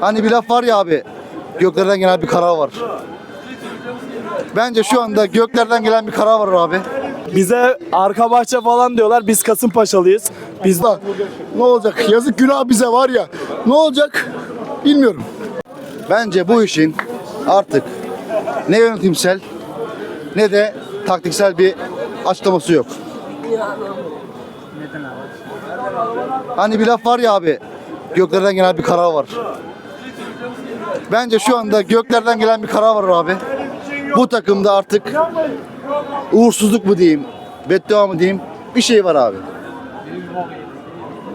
Hani bir laf var ya abi. Göklerden gelen bir karar var. Bence şu anda göklerden gelen bir karar var abi. Bize arka bahçe falan diyorlar. Biz Kasımpaşalıyız. Biz Lan ne olacak? Yazık günah bize var ya. Ne olacak? Bilmiyorum. Bence bu işin artık ne yönetimsel ne de taktiksel bir açıklaması yok. Hani bir laf var ya abi. Göklerden gelen bir karar var. Bence şu anda göklerden gelen bir karar var abi. Bu takımda artık uğursuzluk mu diyeyim, beddua mı diyeyim bir şey var abi.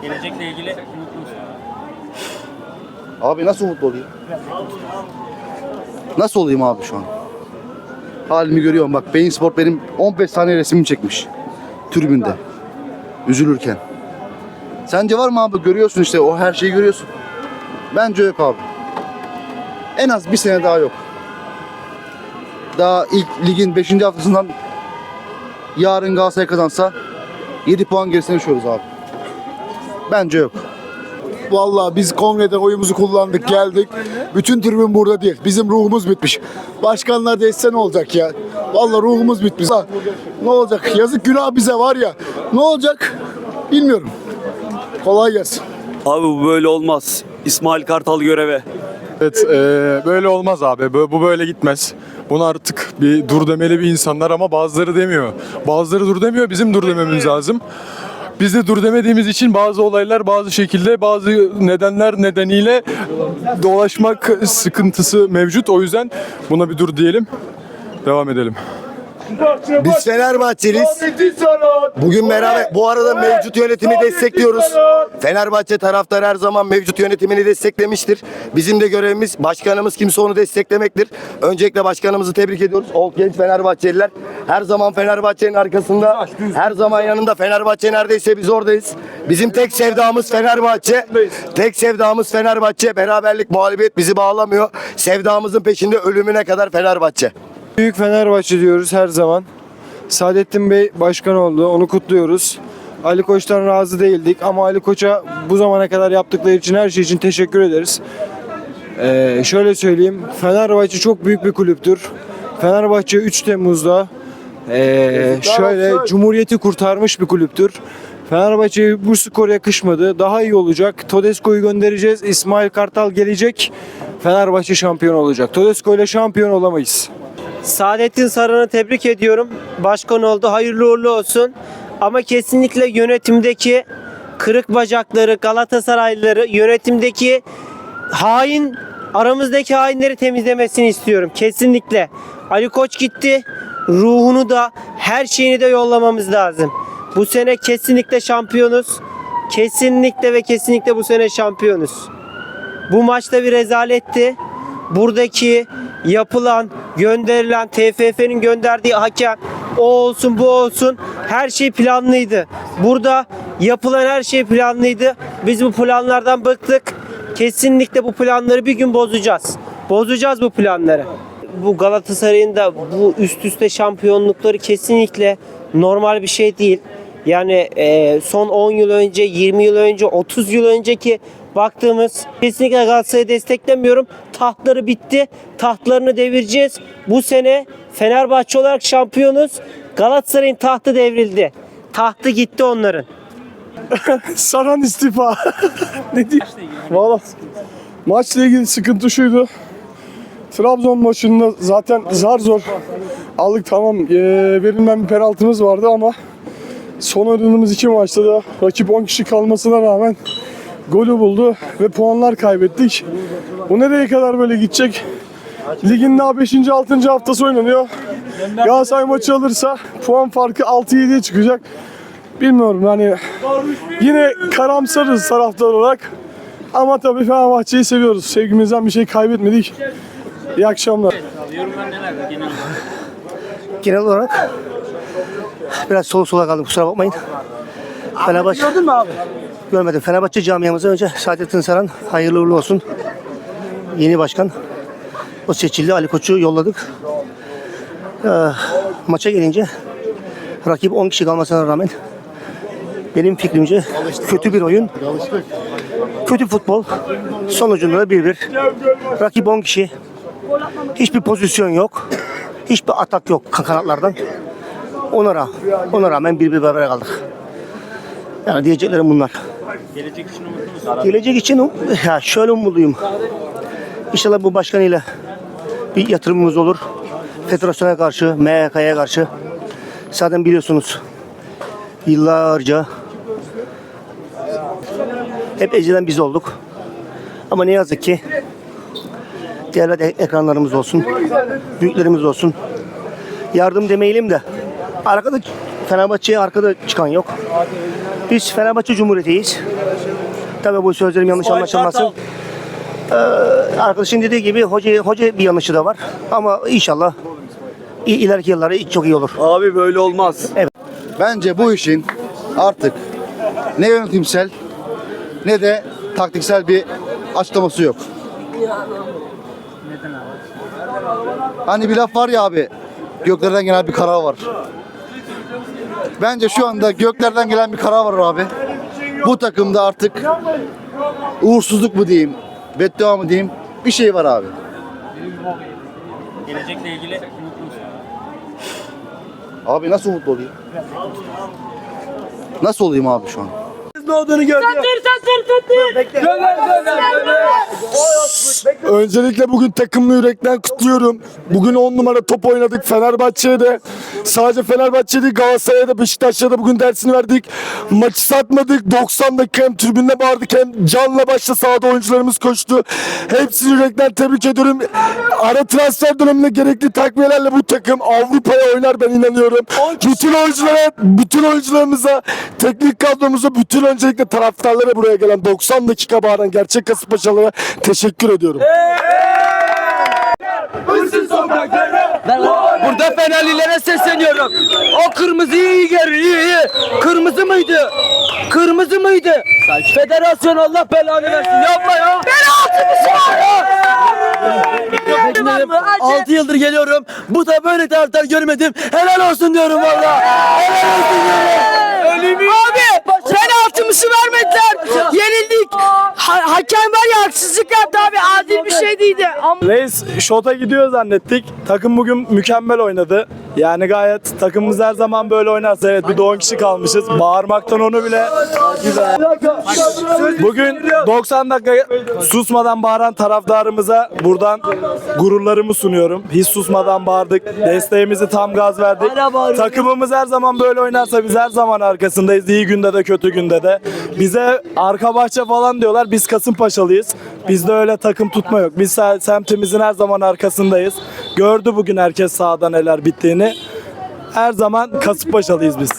Gelecekle ilgili Abi nasıl mutlu olayım? Nasıl olayım abi şu an? Halimi görüyorum bak Beyin Sport benim 15 saniye resmimi çekmiş. Tribünde. Üzülürken. Sence var mı abi? Görüyorsun işte o her şeyi görüyorsun. Bence yok abi. En az bir sene daha yok. Daha ilk ligin 5. haftasından yarın Galatasaray kazansa 7 puan gerisine düşüyoruz abi. Bence yok. Vallahi biz kongrede oyumuzu kullandık geldik. Bütün tribün burada değil. Bizim ruhumuz bitmiş. Başkanlar değişse ne olacak ya? Vallahi ruhumuz bitmiş. Ne olacak? Yazık günah bize var ya. Ne olacak? Bilmiyorum. Kolay gelsin. Abi bu böyle olmaz. İsmail Kartal göreve. Evet, eee, böyle olmaz abi. Bu böyle gitmez. Bunu artık bir dur demeli bir insanlar ama bazıları demiyor. Bazıları dur demiyor, bizim dur dememiz lazım. Biz de dur demediğimiz için bazı olaylar bazı şekilde bazı nedenler nedeniyle dolaşmak sıkıntısı mevcut. O yüzden buna bir dur diyelim. Devam edelim. Biz Fenerbahçeliyiz. Bugün beraber bu arada mevcut yönetimi destekliyoruz. Fenerbahçe taraftarı her zaman mevcut yönetimini desteklemiştir. Bizim de görevimiz başkanımız kimse onu desteklemektir. Öncelikle başkanımızı tebrik ediyoruz. O genç Fenerbahçeliler her zaman Fenerbahçe'nin arkasında, her zaman yanında Fenerbahçe neredeyse biz oradayız. Bizim tek sevdamız Fenerbahçe. Tek sevdamız Fenerbahçe. Beraberlik, muhalefet bizi bağlamıyor. Sevdamızın peşinde ölümüne kadar Fenerbahçe. Büyük Fenerbahçe diyoruz her zaman. Saadettin Bey başkan oldu. Onu kutluyoruz. Ali Koç'tan razı değildik ama Ali Koç'a bu zamana kadar yaptıkları için her şey için teşekkür ederiz. Ee, şöyle söyleyeyim. Fenerbahçe çok büyük bir kulüptür. Fenerbahçe 3 Temmuz'da ee, şöyle Cumhuriyeti kurtarmış bir kulüptür. Fenerbahçe bu skor yakışmadı. Daha iyi olacak. Todesco'yu göndereceğiz. İsmail Kartal gelecek. Fenerbahçe şampiyon olacak. Todesco ile şampiyon olamayız. Saadettin Saran'ı tebrik ediyorum. Başkan oldu. Hayırlı uğurlu olsun. Ama kesinlikle yönetimdeki kırık bacakları, Galatasaraylıları, yönetimdeki hain, aramızdaki hainleri temizlemesini istiyorum. Kesinlikle. Ali Koç gitti. Ruhunu da, her şeyini de yollamamız lazım. Bu sene kesinlikle şampiyonuz. Kesinlikle ve kesinlikle bu sene şampiyonuz. Bu maçta bir rezaletti. Buradaki yapılan, gönderilen TFF'nin gönderdiği hakem o olsun bu olsun her şey planlıydı. Burada yapılan her şey planlıydı. Biz bu planlardan bıktık. Kesinlikle bu planları bir gün bozacağız. Bozacağız bu planları. Bu Galatasaray'ın da bu üst üste şampiyonlukları kesinlikle normal bir şey değil. Yani son 10 yıl önce, 20 yıl önce, 30 yıl önceki baktığımız kesinlikle Galatasaray'ı desteklemiyorum. Tahtları bitti. Tahtlarını devireceğiz. Bu sene Fenerbahçe olarak şampiyonuz. Galatasaray'ın tahtı devrildi. Tahtı gitti onların. Saran istifa. ne diyeyim? Valla maçla ilgili sıkıntı şuydu. Trabzon maçında zaten zar zor aldık tamam ee, verilmeyen bir penaltımız vardı ama son oynadığımız iki maçta da rakip 10 kişi kalmasına rağmen golü buldu ve puanlar kaybettik. Bu nereye kadar böyle gidecek? Ligin daha 5. 6. haftası oynanıyor. Galatasaray maçı alırsa puan farkı 6-7'ye çıkacak. Bilmiyorum yani yine karamsarız taraftar olarak. Ama tabii Fenerbahçe'yi seviyoruz. Sevgimizden bir şey kaybetmedik. İyi akşamlar. yorumlar neler genel olarak? genel olarak biraz soğuk sola kaldım kusura bakmayın. Fenerbahçe Gördün mü abi? Görmedim. Fenerbahçe camiamıza önce Saadettin Saran hayırlı uğurlu olsun. Yeni başkan. O seçildi. Ali Koç'u yolladık. Ee, maça gelince rakip 10 kişi kalmasına rağmen benim fikrimce kötü bir oyun. Kötü futbol. Sonucunda da 1-1. Rakip 10 kişi. Hiçbir pozisyon yok. Hiçbir atak yok kanatlardan. Ona, ra- ona rağmen 1-1 beraber kaldık. Yani diyeceklerim bunlar. Gelecek için umutlu? Gelecek için um- ya şöyle umutluyum. İnşallah bu başkanıyla bir yatırımımız olur. Federasyona karşı, MHK'ya karşı. Zaten biliyorsunuz yıllarca hep ezilen biz olduk. Ama ne yazık ki devlet ekranlarımız olsun, büyüklerimiz olsun. Yardım demeyelim de arkada Fenerbahçe'ye arkada çıkan yok. Biz Fenerbahçe Cumhuriyeti'yiz. Tabii bu sözlerim yanlış anlaşılmasın. Ee, arkadaşın dediği gibi hoca, hoca bir yanlışı da var. Ama inşallah ileriki yılları çok iyi olur. Abi böyle olmaz. Bence bu işin artık ne yönetimsel ne de taktiksel bir açıklaması yok. Hani bir laf var ya abi, göklerden gelen bir karar var. Bence şu anda göklerden gelen bir karar var abi. Bu takımda artık uğursuzluk mu diyeyim, beddua mı diyeyim bir şey var abi. Gelecekle ilgili umutlu? Abi nasıl mutlu olayım? Nasıl olayım abi şu an? Öncelikle bugün takımlı yürekten kutluyorum. Bugün 10 numara top oynadık Fenerbahçe'ye de. Sadece Fenerbahçe değil Galatasaray'a da Beşiktaş'a da bugün dersini verdik. Maçı satmadık. 90 dakika hem tribünde bağırdık hem canla başla sahada oyuncularımız koştu. Hepsini yürekten tebrik ediyorum. Ara transfer döneminde gerekli takviyelerle bu takım Avrupa'ya oynar ben inanıyorum. Bütün oyunculara, bütün oyuncularımıza, teknik kadromuza, bütün öncelikle taraftarlara buraya gelen 90 dakika bağıran gerçek Kasımpaşalılara teşekkür ediyorum. Burada Fenerlilere sesleniyorum. O kırmızı iyi geri iyi iyi. Kırmızı mıydı? Kırmızı mıydı? Federasyon Allah belanı versin. Yapma ya. Penaltı mı 6 yıldır geliyorum. Bu da böyle taraftar görmedim. Helal olsun diyorum valla. Helal olsun diyorum. Abi Ha- hakem var ya haksızlık yaptı abi. Adil bir şey değildi. Ama Reis şota gidiyor zannettik. Takım bugün mükemmel oynadı. Yani gayet takımımız her zaman böyle oynarsa evet bir de 10 kişi kalmışız. Bağırmaktan onu bile Bugün 90 dakika susmadan bağıran taraftarımıza buradan gururlarımı sunuyorum. Hiç susmadan bağırdık. Desteğimizi tam gaz verdik. Takımımız her zaman böyle oynarsa biz her zaman arkasındayız. İyi günde de kötü günde de. Bize arka bahçe falan diyorlar. Biz Kasımpaşalıyız. Bizde öyle takım tutma yok. Biz se- semtimizin her zaman arkasındayız. Gördü bugün herkes sahada neler bittiğini. Her zaman Kasımpaşalıyız biz.